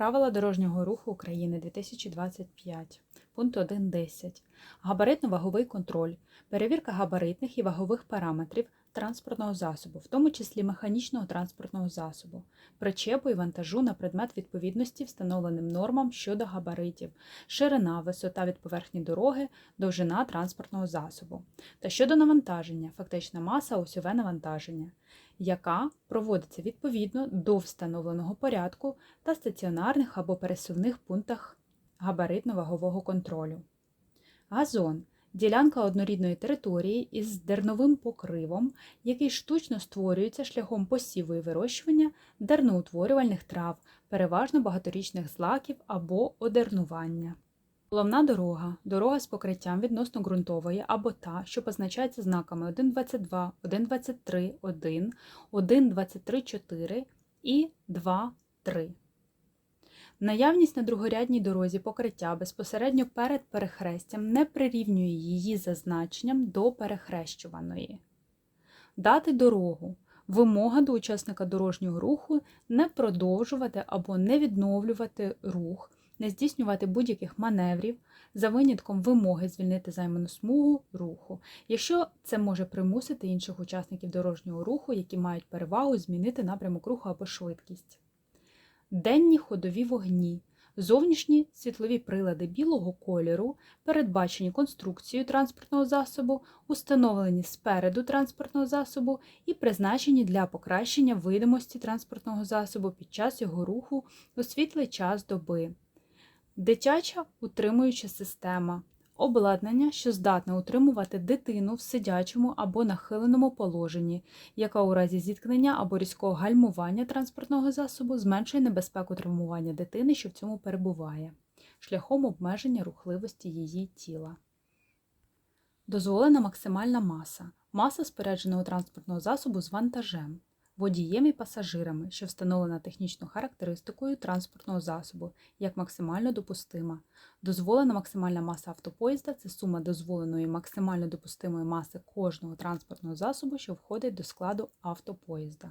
Правила дорожнього руху України 2025. Пункт 1.10. Габаритно-ваговий контроль. Перевірка габаритних і вагових параметрів транспортного засобу, в тому числі механічного транспортного засобу, причепу і вантажу на предмет відповідності встановленим нормам щодо габаритів, ширина, висота від поверхні дороги, довжина транспортного засобу. Та щодо навантаження, фактична маса, осьове навантаження яка проводиться відповідно до встановленого порядку та стаціонарних або пересувних пунктах габаритно-вагового контролю. Газон ділянка однорідної території із дерновим покривом, який штучно створюється шляхом посіву і вирощування дерноутворювальних трав, переважно багаторічних злаків або одернування. Головна дорога дорога з покриттям відносно ґрунтової або та, що позначається знаками 1,22, 1,23, 1, 1,23,4 і 2,3. Наявність на другорядній дорозі покриття безпосередньо перед перехрестям не прирівнює її за значенням до перехрещуваної. Дати дорогу. Вимога до учасника дорожнього руху не продовжувати або не відновлювати рух не здійснювати будь-яких маневрів за винятком вимоги звільнити займану смугу руху, якщо це може примусити інших учасників дорожнього руху, які мають перевагу змінити напрямок руху або швидкість. Денні ходові вогні. Зовнішні світлові прилади білого кольору, передбачені конструкцією транспортного засобу, установлені спереду транспортного засобу і призначені для покращення видимості транспортного засобу під час його руху у світлий час доби. Дитяча утримуюча система обладнання, що здатне утримувати дитину в сидячому або нахиленому положенні, яка у разі зіткнення або різкого гальмування транспортного засобу зменшує небезпеку травмування дитини, що в цьому перебуває, шляхом обмеження рухливості її тіла. Дозволена максимальна маса маса спорядженого транспортного засобу з вантажем водієм і пасажирами, що встановлена технічною характеристикою транспортного засобу, як максимально допустима. Дозволена максимальна маса автопоїзда це сума дозволеної максимально допустимої маси кожного транспортного засобу, що входить до складу автопоїзда.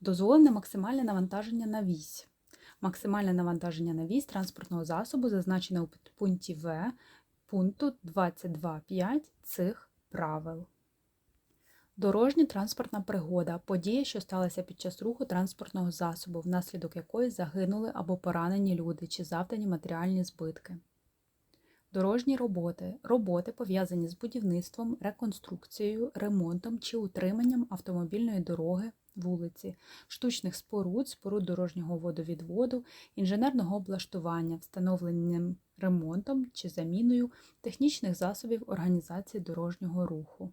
Дозволене максимальне навантаження на вісь. Максимальне навантаження на вісь транспортного засобу зазначене у підпункті В пункту 22.5 цих правил. Дорожня транспортна пригода подія, що сталася під час руху транспортного засобу, внаслідок якої загинули або поранені люди чи завдані матеріальні збитки. Дорожні роботи роботи пов'язані з будівництвом, реконструкцією, ремонтом чи утриманням автомобільної дороги, вулиці, штучних споруд, споруд дорожнього водовідводу, інженерного облаштування, встановленням ремонтом чи заміною технічних засобів організації дорожнього руху.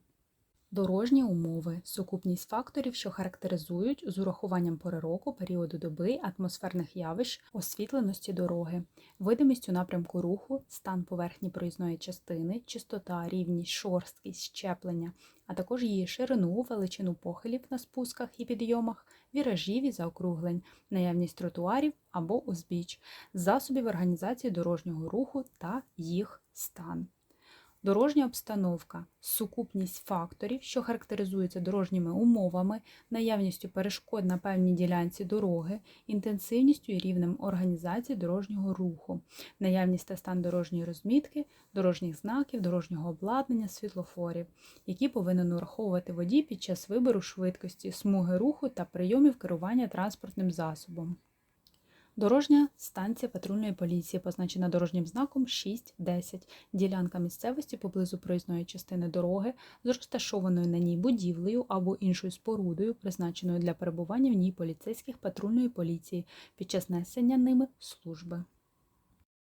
Дорожні умови сукупність факторів, що характеризують з урахуванням пори року, періоду доби, атмосферних явищ, освітленості дороги, видимість у напрямку руху, стан поверхні проїзної частини, чистота, рівність, шорсткість, щеплення, а також її ширину, величину похилів на спусках і підйомах, віражів і заокруглень, наявність тротуарів або узбіч, засобів організації дорожнього руху та їх стан. Дорожня обстановка сукупність факторів, що характеризуються дорожніми умовами, наявністю перешкод на певній ділянці дороги, інтенсивністю і рівнем організації дорожнього руху, наявність та стан дорожньої розмітки, дорожніх знаків, дорожнього обладнання, світлофорів, які повинен ураховувати водій під час вибору швидкості, смуги руху та прийомів керування транспортним засобом. Дорожня станція патрульної поліції позначена дорожнім знаком 6.10. Ділянка місцевості поблизу проїзної частини дороги з розташованою на ній будівлею або іншою спорудою, призначеною для перебування в ній поліцейських патрульної поліції під час несення ними служби.